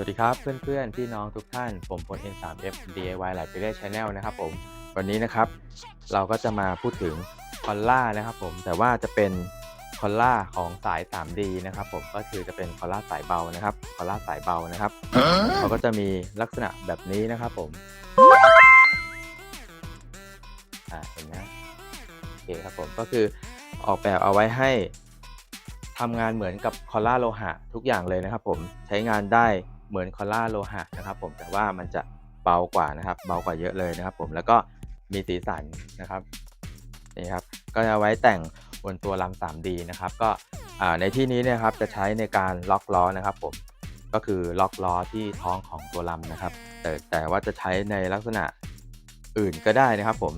วัสดีครับเพื่อนๆพี่น้องทุกท่าน ผมพล N3F DIY หลายไปเรื่อย Channel นะครับผมวันนี้นะครับ เราก็จะมาพูดถึงคอลล่านะครับผมแต่ว่าจะเป็นคอลล่าของสาย 3D นะครับผมก็คือจะเป็นคอลล่าสายเบานะครับคอลล่าสายเบานะครับเขาก็จะมีลักษณะแบบนี้นะครับผมอ่าเห็นไหมโอเคครับผมก็คือออกแบบเอาไว้ให้ทำงานเหมือนกับคอลล่าโลหะทุกอย่างเลยนะครับผมใช้งานได้ เหมือนคอล่าโลหะนะครับ ผมแต่ว่ามันจะเบากว่านะครับ เบากว่าเยอะเลยนะครับ ผมแล้วก็มีสีสันนะครับนี่ครับก็จะไว้แต่งบนตัวลำ 3D นะครับ ก็ในที่นี้เนี่ยครับจะใช้ในการล็อกล้อนะครับ ผมก็คือล็อกล้อที่ท้องของตัวลำนะครับ แต่แต่ว่าจะใช้ในลักษณะอื่นก็ได้นะครับ ผม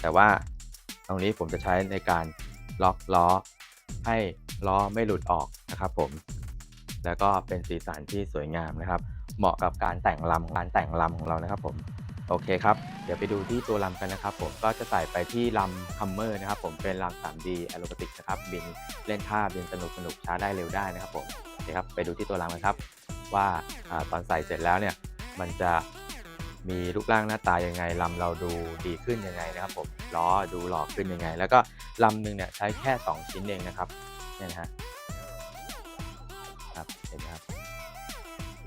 แต่ว่าตรงนี้ผมจะใช้ในการล็อกล้อให้ล้อไม่หลุดออกนะครับ ผม แล้วก็เป็นสีสันที่สวยงามนะครับ เหมาะกับการแต่งลำการแต่งลำของเรานะครับผมโอเคครับ เดี๋ยวไปดูที่ตัวลำกันนะครับผมก็จะใส่ไปที่ลำคัมเมอร์นะครับผมเป็นลำ 3D แอโรบติกนะครับบินเล่นท่าบินสนุกสนุกช้าได้เร็วได้นะครับผมโอเคครับไปดูที่ตัวลำกันครับ ว่าอตอนใส่เสร็จแล้วเนี่ยมันจะมีรูปร่างหน้าตายังไงลำเราดูดีขึ้นยังไงนะครับผมล้อดูหล่อขึ้นยังไง แล้วก็ลำหนึ่งเนี่ยใช้แค่ 2 ชิ้นเองนะครับเนี่ยนะฮะ ครับเห็นไหมครับ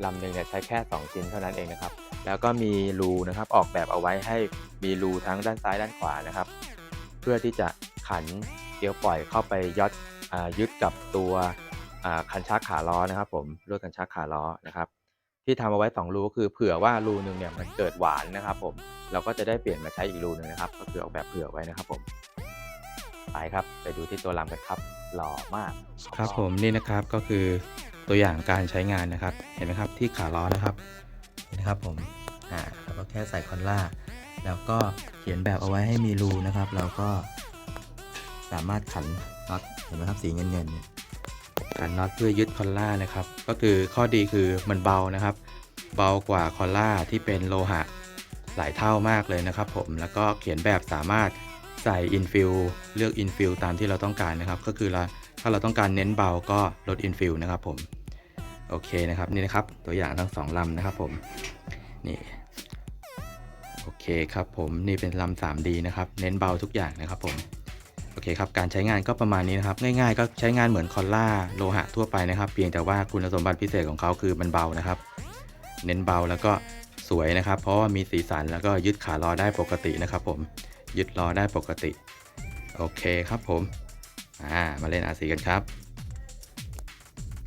ลำหนึ่งเนี่ยใช้แค่ 2 ชิ้นเท่านั้นเองนะครับ แล้วก็มีรูนะครับออกแบบเอาไว้ให้มีรูทั้งด้านซ้ายด้านขวานะครับ เพื่อที่จะขันเกลียวปล่อยเข้าไปยอดอยึดกับตัวคันชักขาล้อนะครับ ผมลวดคันชักขาล้อนะครับ ที่ทำเอาไว้ 2 รูก็คือเผื่อว่ารูหนึ่งเนี่ยมันเกิดหวานนะครับ ผมเราก็จะได้เปลี่ยนมาใช้อีกรูหนึ่งนะครับ ก็คือออกแบบเผื่อไว้นะครับ ผมไปครับไปดูที่ตัวลำกันครับหล่อมากครับผมนี่นะครับก็คือ ตัวอย่างการใช้งานนะครับ เห็นไหมครับที่ขาล้อนะครับนี่นะครับผมอ่าเราก็แค่ใส่คอนล่า แล้วก็เขียนแบบเอาไว้ให้มีรูนะครับ เราก็สามารถขันน็อตเห็นไหมครับสีเงินเงินๆเนี่ยขันน็อตเพื่อยึดคอนล่านะครับ ก็คือข้อดีคือมันเบานะครับ เบากว่าคอนล่าที่เป็นโลหะหลายเท่ามากเลยนะครับ ผมแล้วก็เขียนแบบสามารถใส่อินฟิลเลือกอินฟิลตามที่เราต้องการนะครับ ก็คือเราถ้าเราต้องการเน้นเบาก็ลดอินฟิลนะครับผม โอเคนะครับนี่นะครับตัวอย่างทั้งสองลำนะครับผมนี่โอเคครับผมนี่เป็นลำ 3D นะครับเน้นเบาทุกอย่างนะครับผมโอเคครับการใช้งานก็ประมาณนี้นะครับง่ายๆ ก็ใช้งานเหมือนคอลล่าโลหะทั่วไปนะครับ เพียงแต่ว่าคุณสมบัติพิเศษของเขาคือมันเบานะครับ เน้นเบาแล้วก็สวยนะครับ เพราะว่ามีสีสันแล้วก็ยึดขาล้อได้ปกตินะครับ ผมยึดล้อได้ปกติ โอเคครับผมอ่ามาเล่น RC กันครับ